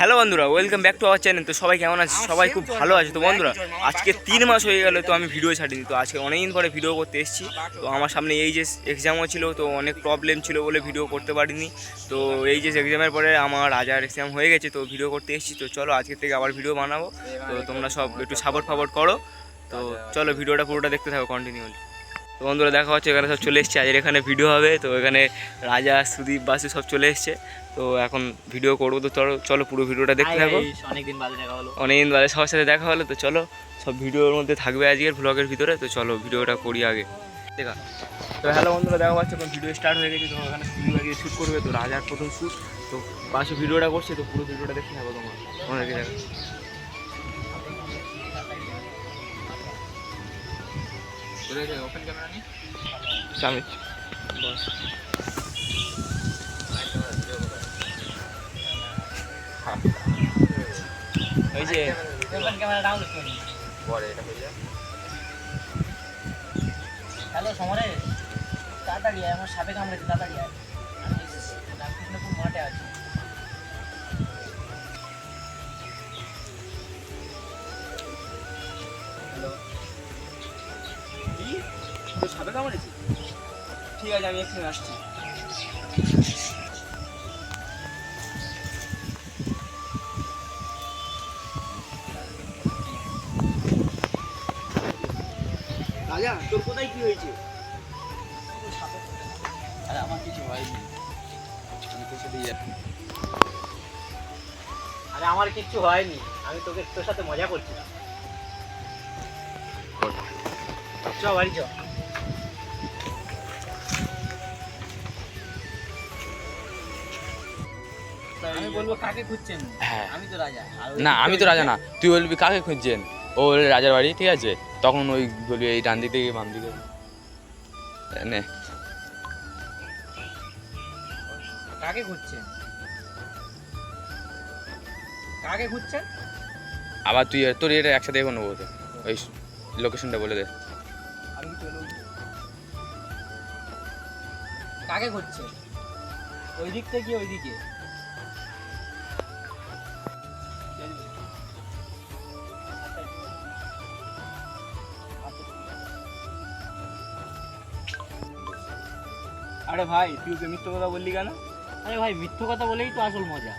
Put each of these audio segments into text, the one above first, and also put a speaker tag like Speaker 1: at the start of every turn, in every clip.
Speaker 1: Hello বন্ধুরা welcome back to our channel তো সবাই কেমন আছে? সবাই খুব ভালো আছে। তো বন্ধুরা আজকে তিন মাস হয়ে গেল তো আমি ভিডিও ছাড়িনি। তো আজকে অনেকদিন পরে ভিডিও করতে এসেছি। তো আমার সামনে এই যে এক্সামও ছিল তো অনেক প্রবলেম ছিল বলে ভিডিও করতে পারিনি। তো এই যে এক্সামের পরে আমার হাজার এক্সাম হয়ে গেছে তো ভিডিও করতে এসেছি। তো চলো আজকের থেকে আবার ভিডিও বানাবো। তো তোমরা সব একটু সাপোর্ট ফাপোর্ট করো। তো চলো ভিডিওটা পুরোটা দেখতে থাকো কন্টিনিউলি তো বন্ধুরা দেখা হচ্ছে এখানে সব চলে এসছে। আজের এখানে ভিডিও হবে তো এখানে রাজা সুদীপ বাসু সব চলে এসছে। তো এখন ভিডিও করব তো চলো চলো পুরো ভিডিওটা দেখতে থাকো।
Speaker 2: অনেকদিন বাদে দেখা হলো।
Speaker 1: অনেকদিন বাদে সবার সাথে দেখা হলো তো চলো সব ভিডিওর মধ্যে থাকবে আজকের ব্লগের ভিতরে। তো চলো ভিডিওটা করি আগে। দেখা। তো হ্যালো বন্ধুরা দেখা পাচ্ছে এখন ভিডিও স্টার্ট হয়ে গেছে তো ওখানে স্টুডিও গিয়ে শ্যুট করবে তো রাজার প্রথম শ্যুট তো পাশে ভিডিওটা করছে তো পুরো ভিডিওটা দেখতে থাকো তোমার। দেখো চামিচ বস। ওই যে
Speaker 2: ওপেন ক্যামেরা ডাউনলোড করে।
Speaker 1: পরে এটা হয়ে যায়
Speaker 2: হ্যালো সমরে। তাড়াতাড়ি আমার সাপে কামড়েছে তাড়াতাড়ি আয়। আমি রামকৃষ্ণপুর মাঠে আছি।
Speaker 1: সাপে কামড়েছে ঠিক আছে আমি এক্ষুনি আসছি। রাজা তোর কোথায় কি হয়েছে?
Speaker 2: আরে আমার কিছু হয়নি।
Speaker 1: আমি তোর সাথে
Speaker 2: আরে আমার কিচ্ছু হয়নি। আমি তোকে তোর সাথে মজা করছিলাম। চ বাড়ি চ আমি বলব কাকে খুঁজছেন?
Speaker 3: হ্যাঁ।
Speaker 2: আমি তো রাজা।
Speaker 3: না আমি তো রাজা না। তুই বলবি কাকে খুঁজছেন? ও বলবে রাজার বাড়ি ঠিক আছে? তখন ওই বলবি এই ডান দিক থেকে বাম দিকে। নে।
Speaker 2: কাকে খুঁজছেন? কাকে খুঁজছেন?
Speaker 3: আবার তুই তোর এটা একসাথে এখন নেব তো ওই লোকেশনটা বলে দে।
Speaker 2: কাকে খুঁজছেন? ওই দিক থেকে ওই দিকে?
Speaker 1: আরে ভাই তুই ওকে মিথ্যে কথা বললি কেন?
Speaker 2: আরে ভাই মিথ্যে কথা বলেই তো আসল মজা।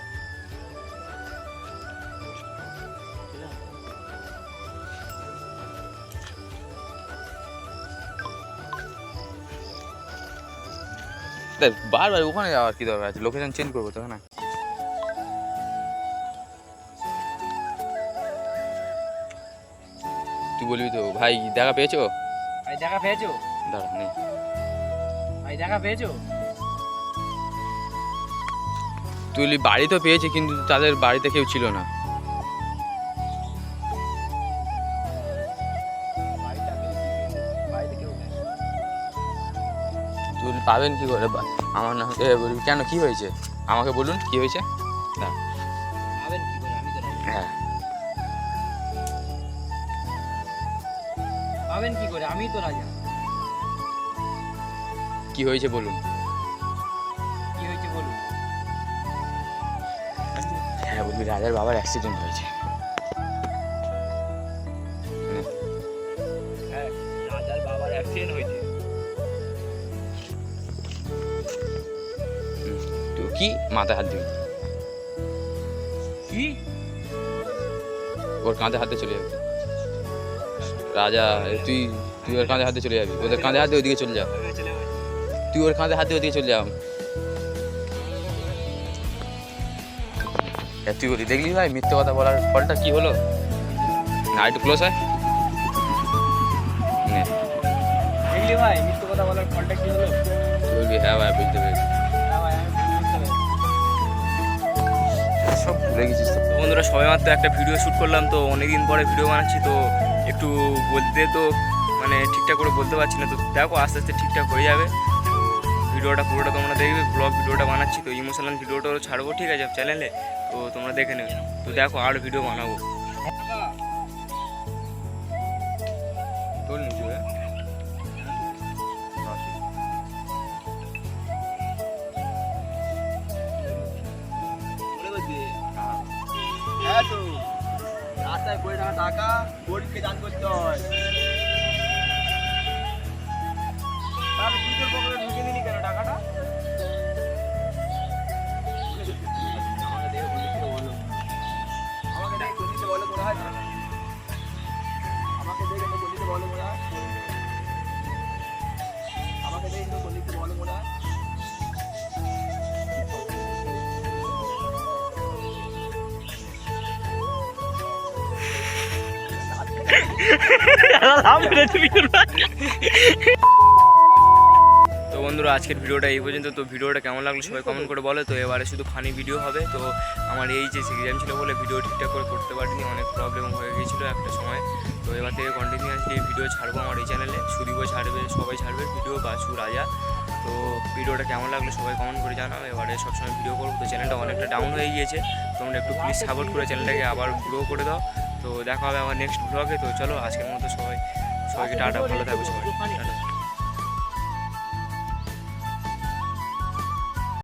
Speaker 3: বারবার ওখানে যাওয়ার কি দরকার আছে? লোকেশন চেঞ্জ করব তো না? তুই বলবি তো ভাই দেখা পেয়েছ?
Speaker 2: দেখা পেয়েছ?
Speaker 3: দাঁড়া নে।
Speaker 2: ভাই দেখা পেয়েছ?
Speaker 3: তুই বাড়ি তো পেয়েছে কিন্তু তাদের বাড়িতে কেউ ছিল না। বলবি, পাবেন কি করে? আমার না কেন? কি হয়েছে? আমাকে বলুন কি হয়েছে?
Speaker 2: পাবেন কি করে? আমি তো।
Speaker 3: হ্যাঁ।
Speaker 2: পাবেন কি করে? আমি তো রাজা।
Speaker 3: কি হয়েছে বলুন?
Speaker 2: কি হয়েছে বলুন?
Speaker 3: হ্যাঁ বলবি রাজার বাবার অ্যাক্সিডেন্ট হয়েছে।
Speaker 1: হ্যাঁ রাজার বাবার অ্যাক্সিডেন্ট হয়েছে।
Speaker 3: তো কি? মাথায় হাত দিবি।
Speaker 1: কি?
Speaker 3: ওর কাঁধে হাতে চলে যাবি। রাজা তুই তুই ওর কাঁধে হাতে চলে যাবি। ওদের কাঁধে হাতে ওদিকে চলে যা। তুই ওর কাঁধে হাতে ওদিকে চলে যাও তুই বলি দেখলি ভাই মিথ্যে কথা বলার ফলটা কি হলো? না একটু ক্লোজ হয়।
Speaker 1: দেখলি ভাই মিথ্যে কথা বলার ফলটা কি হলো?
Speaker 3: বলবি হ্যাঁ ভাই বুঝতে পেরেছি।
Speaker 2: হ্যাঁ ভাই বুঝতে পেরেছি।
Speaker 3: সব ভুলে গেছিস তো।
Speaker 1: তো বন্ধুরা সবে মাত্র একটা ভিডিও শ্যুট করলাম তো অনেকদিন পরে ভিডিও বানাচ্ছি তো একটু বলতে তো মানে ঠিকঠাক করে বলতে পারছি না তো দেখো আস্তে আস্তে ঠিকঠাক হয়ে যাবে। ভিডিওটা পুরোটা তোমরা দেখবে ব্লগ ভিডিওটা বানাচ্ছি তো ইমোশনাল ভিডিওটাও ছাড়বো ঠিক আছে চ্যানেলে তো তোমরা দেখে নেবে। তো দেখো আর ভিডিও বানাবো।
Speaker 4: হ্যাঁ তো রাস্তায় পড়ে থাকা টাকা গরিবকে দান করতে হয়। তাহলে তুই তোর পকেটে ঢুকে দিলি কেন টাকাটা? আমাকে দেখে বলিতে বলো আমাকে দেখে বলিতে বলো মনে হয়? আমাকে দেখে তো বলিতে বলো মনে হয়? আমাকে দেখে তো বলিতে বলো মনে হয়?
Speaker 1: তো বন্ধুরা আজকের ভিডিওটা এই পর্যন্ত। তো ভিডিওটা কেমন লাগল সবাই কমেন্ট করে বলো। তো এবারে শুধু ফানি ভিডিও হবে। তো আমার এই যে এক্সাম ছিল বলে ভিডিও ঠিকঠাক করে করতে পারিনি। অনেক প্রবলেম হয়ে গিয়েছিল একটা সময়। তো এবার থেকে কন্টিনিউয়াসলি ভিডিও ছাড়বো আমার এই চ্যানেলে সুদীপও ছাড়বে, সবাই ছাড়বে ভিডিও বা সু রাজা তো ভিডিওটা কেমন লাগল সবাই কমেন্ট করে জানাও। এবারে সবসময় ভিডিও করব। তো চ্যানেলটা অনেকটা ডাউন হয়ে গিয়েছে। তোমরা একটু প্লিজ সাপোর্ট করে চ্যানেলটাকে আবার গ্রো করে দাও। তো দেখা হবে আবার নেক্সট ব্লগে তো চলো আজকের মতো সবাই, সবাইকে টাটা, ভালো থাকবে সবাই। টাটা।